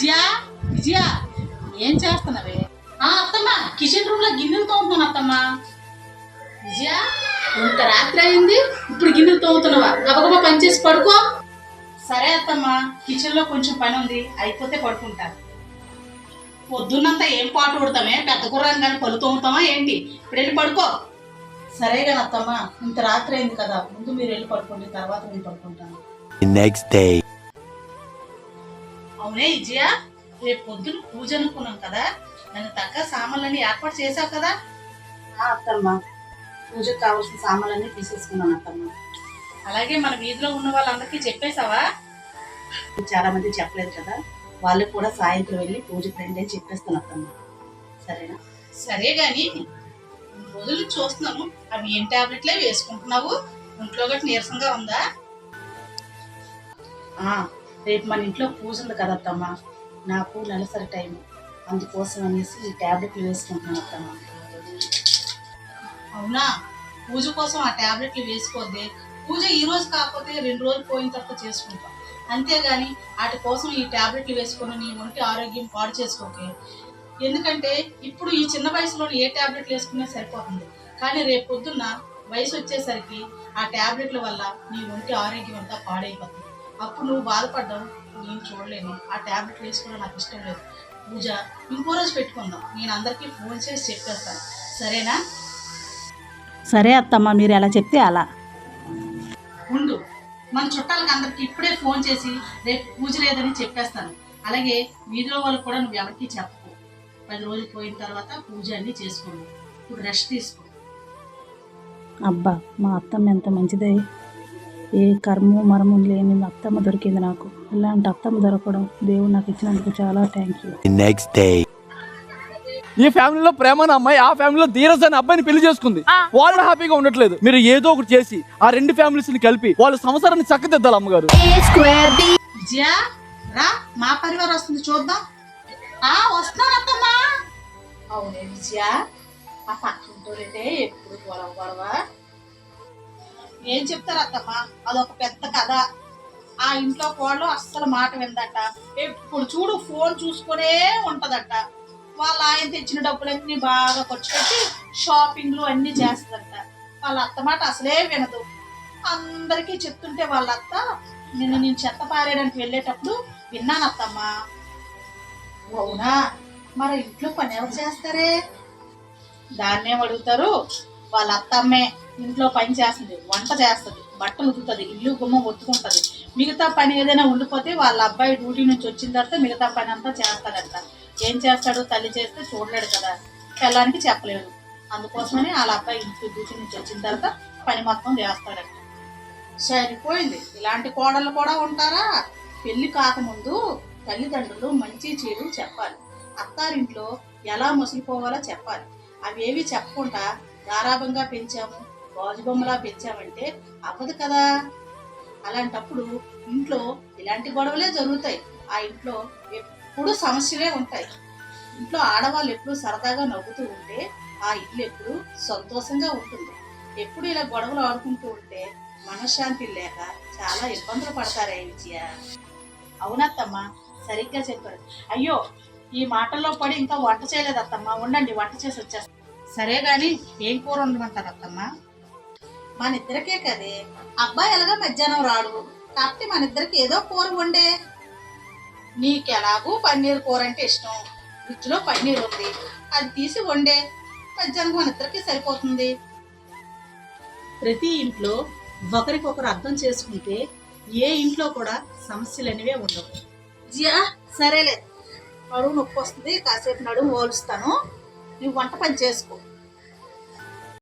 విజయ విజయ ఏం చేస్తున్నావే? ఆ అత్తమ్మ కిచెన్ రూమ్లో గిన్నెలు తోముతున్నాను అత్తమ్మ. విజయ ఇంత రాత్రి అయింది ఇప్పుడు గిన్నెలు తోముతున్నావా? గబగబా పని చేసి పడుకో. సరే అత్తమ్మ కిచెన్లో కొంచెం పని ఉంది అయిపోతే పడుకుంటాను. పొద్దున్నంతా ఏం పాటు ఉడతామే పెద్ద గుర్రాన్ని కానీ పళ్ళు తోముతామా ఏంటి? ఇప్పుడు వెళ్ళి పడుకో. సరే కానీ అత్తమ్మ ఇంత రాత్రి అయింది కదా ముందు మీరు వెళ్ళి పడుకోండి తర్వాత నేను పడుకుంటాను. Next day. అవునే విజయ రేపు పొద్దున పూజ అనుకున్నాం కదా. దానికి తగ్గ సామాన్లన్నీ ఏర్పాటు చేసావు కదా? అత్తమ్మ. పూజకు కావాల్సిన సామాన్లన్నీ తీసేసుకున్నాను అత్తమ్మ. అలాగే మన వీధిలో ఉన్న వాళ్ళందరికీ చెప్పేశావా? చాలా మంది చెప్పలేదు కదా. వాళ్ళకి కూడా సాయంత్రం వెళ్ళి పూజకు రండి అని చెప్పేస్తాను అత్తమ్మ. సరేనా? సరే గాని రెండు రోజులు చూస్తున్నాను. అవి ఏం టాబ్లెట్లే వేసుకుంటున్నావు? ఒంట్లో గట్టి నీరసంగా ఉందా? రేపు మన ఇంట్లో పూజ ఉంది కదా అత్తమ్మ? నాకు నెలసరి టైం అందుకోసం అనేసి ఈ ట్యాబ్లెట్లు వేసుకుంటున్నాను అత్తమ్మ. అవునా? పూజ కోసం ఆ ట్యాబ్లెట్లు వేసుకోవద్దే. పూజ ఈ రోజు కాకపోతే రెండు రోజులు పోయిన తర్వాత చేసుకుంటాం. అంతేగాని వాటి కోసం ఈ ట్యాబ్లెట్లు వేసుకొని నీ ఒంటి ఆరోగ్యం పాడు చేసుకోకే. ఎందుకంటే ఇప్పుడు ఈ చిన్న వయసులో ఏ ట్యాబ్లెట్లు వేసుకున్నా సరిపోతుంది. కానీ రేపు పొద్దున్న వయసు వచ్చేసరికి ఆ ట్యాబ్లెట్ల వల్ల నీ ఒంటి ఆరోగ్యం అంతా పాడైపోతుంది. అప్పుడు నువ్వు బాధపడ్డావు నేను చూడలేను. ఆ ట్యాబ్లెట్ వేసుకోవడం నాకు ఇష్టం లేదు. పూజ ఇంకో రోజు పెట్టుకుందాం. నేను అందరికీ ఫోన్ చేసి చెప్పేస్తాను. సరేనా? సరే అత్తమ్మ మీరు ఎలా చెప్తే అలా. ఉండు. మన చుట్టాలకి అందరికి ఇప్పుడే ఫోన్ చేసి రేపు పూజ లేదని చెప్పేస్తాను. అలాగే వీధిలో వాళ్ళకి కూడా నువ్వు ఎవరికి చెప్పకు. పది రోజులు పోయిన తర్వాత పూజ అన్ని చేసుకోండి ఇప్పుడు రెస్ట్ తీసుకో. అబ్బా మా అత్తమ్మ ఎంత మంచిదే. ఏ కర్మ మరము లేని అత్తమ్మ దొరికింది నాకు. ఇలాంటి అత్తమ్మ దొరకడం దేవుడు నాకు ఇచ్చినందుకు చాలా థ్యాంక్ యూ next day. ఈ ఫ్యామిలీలో ప్రేమ అనే అమ్మాయి ఆ ఫ్యామిలీలో ధీరజ్ అనే అబ్బాయిని పెళ్ళి చేసుకుంది. వాళ్ళు హ్యాపీగా ఉండట్లేదు. మీరు ఏదో ఒకటి చేసి ఆ రెండు ఫ్యామిలీస్ని కలిపి వాళ్ళ సంసారాన్ని చక్కదిద్దాలి అమ్మగారు. విజయ రా మా పరివారం వస్తుంది చూద్దాం. ఆ వస్తాను అత్తమ్మా. అవునే విజయ ఆ పక్కింటోళ్ళంటే ఎప్పుడు గొడవ గొడవ ఏం చెప్తారు అత్తమ్మ? అదొక పెద్ద కథ. ఆ ఇంట్లో కోళ్ళు అస్సలు మాట విందట ఎప్పుడు చూడు ఫోన్ చూసుకునే ఉంటదట. వాళ్ళ ఆయన తెచ్చిన డబ్బులన్నీ బాగా ఖర్చు పెట్టి షాపింగ్లు అన్నీ చేస్తుందట. వాళ్ళ అత్త మాట అసలే వినదు. అందరికీ చెప్తుంటే వాళ్ళ అత్త నిన్ను నేను చెత్త పారేయడానికి వెళ్ళేటప్పుడు విన్నాను అత్తమ్మా. అవునా? మరి ఇంట్లో పని ఎవరు చేస్తారే? దాన్నేం అడుగుతారు వాళ్ళ అత్తమ్మే ఇంట్లో పని చేస్తుంది వంట చేస్తుంది బట్టలు ఉతుకుతుంది ఇల్లు గుమ్మం ఒత్తుకుంటుంది. మిగతా పని ఏదైనా ఉండిపోతే వాళ్ళ అబ్బాయి డ్యూటీ నుంచి వచ్చిన తర్వాత మిగతా పని అంతా చేస్తాడంట. ఏం చేస్తాడు తల్లి చేస్తే చూడలేడు కదా. పిల్లానికి చెప్పలేడు. అందుకోసమని వాళ్ళ అబ్బాయి ఇంటి డ్యూటీ నుంచి వచ్చిన తర్వాత పని మొత్తం చేస్తాడంట. సరిపోయింది. ఇలాంటి కోడళ్ళు కూడా ఉంటారా? పెళ్ళి కాకముందు తల్లిదండ్రులు మంచి చెడు చెప్పాలి. అత్తారింట్లో ఎలా ముసిలిపోవాలో చెప్పాలి. అవేవి చెప్పకుండా గారాభంగా పెంచాము? గాజుబొమ్మలా పెంచామంటే అవ్వదు కదా? అలాంటప్పుడు ఇంట్లో ఇలాంటి గొడవలే జరుగుతాయి. ఆ ఇంట్లో ఎప్పుడు సమస్యలే ఉంటాయి. ఇంట్లో ఆడవాళ్ళు ఎప్పుడు సరదాగా నవ్వుతూ ఉంటే ఆ ఇల్లు ఎప్పుడు సంతోషంగా ఉంటుంది. ఎప్పుడు ఇలా గొడవలు ఆడుకుంటూ ఉంటే మనశ్శాంతి లేక చాలా ఇబ్బందులు పడతారే విజయ? అవునత్తమ్మా సరిగ్గా చెప్పారు. అయ్యో ఈ మాటల్లో పడి ఇంకా వంట చేయలేదు అత్తమ్మ ఉండండి వంట చేసి వచ్చేస్తా. సరే కానీ ఏం కూర ఉండమంటారు అత్తమ్మ మన ఇద్దరికే కదే. అబ్బాయి ఎలాగా మధ్యాహ్నం రాడు. కాబట్టి మన ఇద్దరికి ఏదో కూర వండే. నీకెలాగూ పన్నీర్ కూర అంటే ఇష్టం. ఫ్రిడ్జ్లో పన్నీర్ ఉంది. అది తీసి వండే. మధ్యాహ్నం మన ఇద్దరికి సరిపోతుంది. ప్రతి ఇంట్లో ఒకరికొకరు అర్థం చేసుకుంటే ఏ ఇంట్లో కూడా సమస్యలు అనేవే ఉండవు. జియా సరేలే. నడుము నొప్పి వస్తుంది. కాసేపు నడుము ఓలుస్తాను నువ్వు వంట పని చేసుకో.